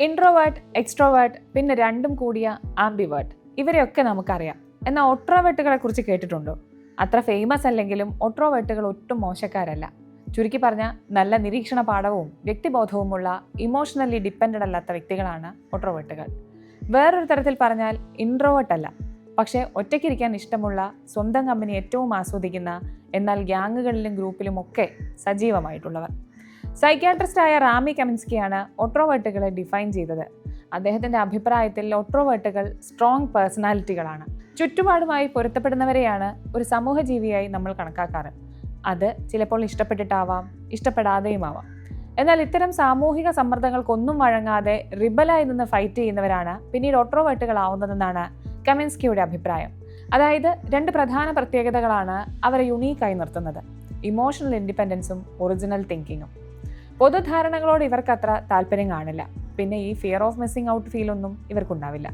Introvert extrovert പിന്നെ രണ്ടും കൂടിയ ആംബിവേർട്ട് ഇവരെയൊക്കെ നമുക്കറിയാം. എന്നാൽ ഒട്രോവേർട്ടുകളെ കുറിച്ച് കേട്ടിട്ടുണ്ടോ? അത്ര ഫേമസ് അല്ലെങ്കിലും ഒട്രോവേർട്ടുകൾ ഒട്ടും മോശക്കാരല്ല. ചുരുക്കി പറഞ്ഞാൽ നല്ല നിരീക്ഷണ പാഠവും വ്യക്തിബോധവുമുള്ള ഇമോഷണലി ഡിപ്പെൻഡന്റ് അല്ലാത്ത വ്യക്തികളാണ് ഒട്രോവേർട്ടുകൾ വേറൊരു തരത്തിൽ പറഞ്ഞാൽ ഇൻട്രോവേർട്ട് അല്ല. പക്ഷേ ഒറ്റയ്ക്കിരിക്കാൻ ഇഷ്ടമുള്ള സ്വന്തം കമ്പനി ഏറ്റവും ആസ്വദിക്കുന്ന എന്നാൽ ഗ്യാങ്ങുകളിലും ഗ്രൂപ്പിലും ഒക്കെ സജീവമായിട്ടുള്ളവർ. സൈക്യാട്രിസ്റ്റായ റാമി കമിൻസ്കിയാണ് ഒട്രോവേർട്ടുകളെ ഡിഫൈൻ ചെയ്തത്. അദ്ദേഹത്തിന്റെ അഭിപ്രായത്തിൽ ഒട്രോവേർട്ടുകൾ സ്ട്രോങ് പേഴ്സണാലിറ്റികളാണ്. ചുറ്റുപാടുമായി പൊരുത്തപ്പെടുന്നവരെയാണ് ഒരു സമൂഹ ജീവിയായി നമ്മൾ കണക്കാക്കാറ്. അത് ചിലപ്പോൾ ഇഷ്ടപ്പെട്ടിട്ടാവാം ഇഷ്ടപ്പെടാതെയുമാവാം എന്നാൽ ഇത്തരം സാമൂഹിക സമ്മർദ്ദങ്ങൾക്കൊന്നും വഴങ്ങാതെ റിബലായി നിന്ന് ഫൈറ്റ് ചെയ്യുന്നവരാണ് പിന്നീട് ഒട്രോവേർട്ടുകളാവുന്നതെന്നാണ് കമിൻസ്കിയുടെ അഭിപ്രായം. അതായത് രണ്ട് പ്രധാന പ്രത്യേകതകളാണ് അവരെ യുണീക്കായി നിർത്തുന്നത്. ഇമോഷണൽ ഇൻഡിപെൻഡൻസും ഒറിജിനൽ തിങ്കിങ്ങും പൊതുധാരണകളോട് ഇവർക്ക് അത്ര താല്പര്യം കാണില്ല. പിന്നെ ഈ ഫിയർ ഓഫ് മിസ്സിംഗ് ഔട്ട് ഫീലൊന്നും ഇവർക്കുണ്ടാവില്ല.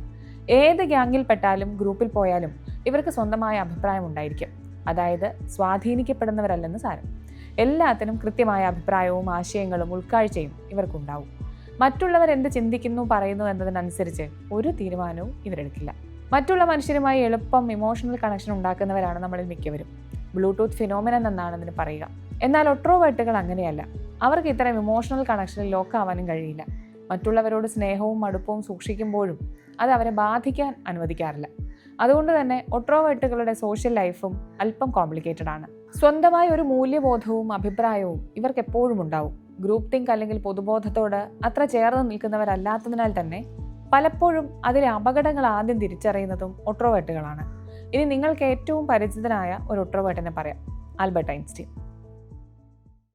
ഏത് ഗ്യാങ്ങിൽ പെട്ടാലും ഗ്രൂപ്പിൽ പോയാലും ഇവർക്ക് സ്വന്തമായ അഭിപ്രായം ഉണ്ടായിരിക്കും. അതായത് സ്വാധീനിക്കപ്പെടുന്നവരല്ലെന്ന് സാരം. എല്ലാത്തിനും കൃത്യമായ അഭിപ്രായവും ആശയങ്ങളും ഉൾക്കാഴ്ചയും ഇവർക്കുണ്ടാവും. മറ്റുള്ളവർ എന്ത് ചിന്തിക്കുന്നു പറയുന്നു എന്നതിനനുസരിച്ച് ഒരു തീരുമാനവും ഇവരെടുക്കില്ല. മറ്റുള്ള മനുഷ്യരുമായി എളുപ്പം ഇമോഷണൽ കണക്ഷൻ ഉണ്ടാക്കുന്നവരാണ് നമ്മളിൽ മിക്കവരും. ബ്ലൂടൂത്ത് ഫിനോമിനൻ എന്നാണ് അതിന് പറയുക. എന്നാൽ ഒട്രോവേർട്ടുകൾ അങ്ങനെയല്ല. അവർക്ക് ഇത്തരം ഇമോഷണൽ കണക്ഷനിൽ ലോക്കാവാനും കഴിയില്ല. മറ്റുള്ളവരോട് സ്നേഹവും അടുപ്പവും സൂക്ഷിക്കുമ്പോഴും അത് അവരെ ബാധിക്കാൻ അനുവദിക്കാറില്ല. അതുകൊണ്ട് തന്നെ ഒട്രോവേർട്ടുകളുടെ സോഷ്യൽ ലൈഫും അല്പം കോംപ്ലിക്കേറ്റഡ് ആണ്. സ്വന്തമായ ഒരു മൂല്യബോധവും അഭിപ്രായവും ഇവർക്ക് എപ്പോഴും ഉണ്ടാവും. ഗ്രൂപ്പ് തിങ്ക് അല്ലെങ്കിൽ പൊതുബോധത്തോട് അത്ര ചേർന്ന് നിൽക്കുന്നവരല്ലാത്തതിനാൽ തന്നെ പലപ്പോഴും അതിലെ അപകടങ്ങൾ ആദ്യം തിരിച്ചറിയുന്നതും ഒട്രോവേർട്ടുകളാണ് ഇനി നിങ്ങൾക്ക് ഏറ്റവും പരിചിതനായ ഒരു ഒട്രോവേർട്ടിനെ പറയാം. Albert Einstein.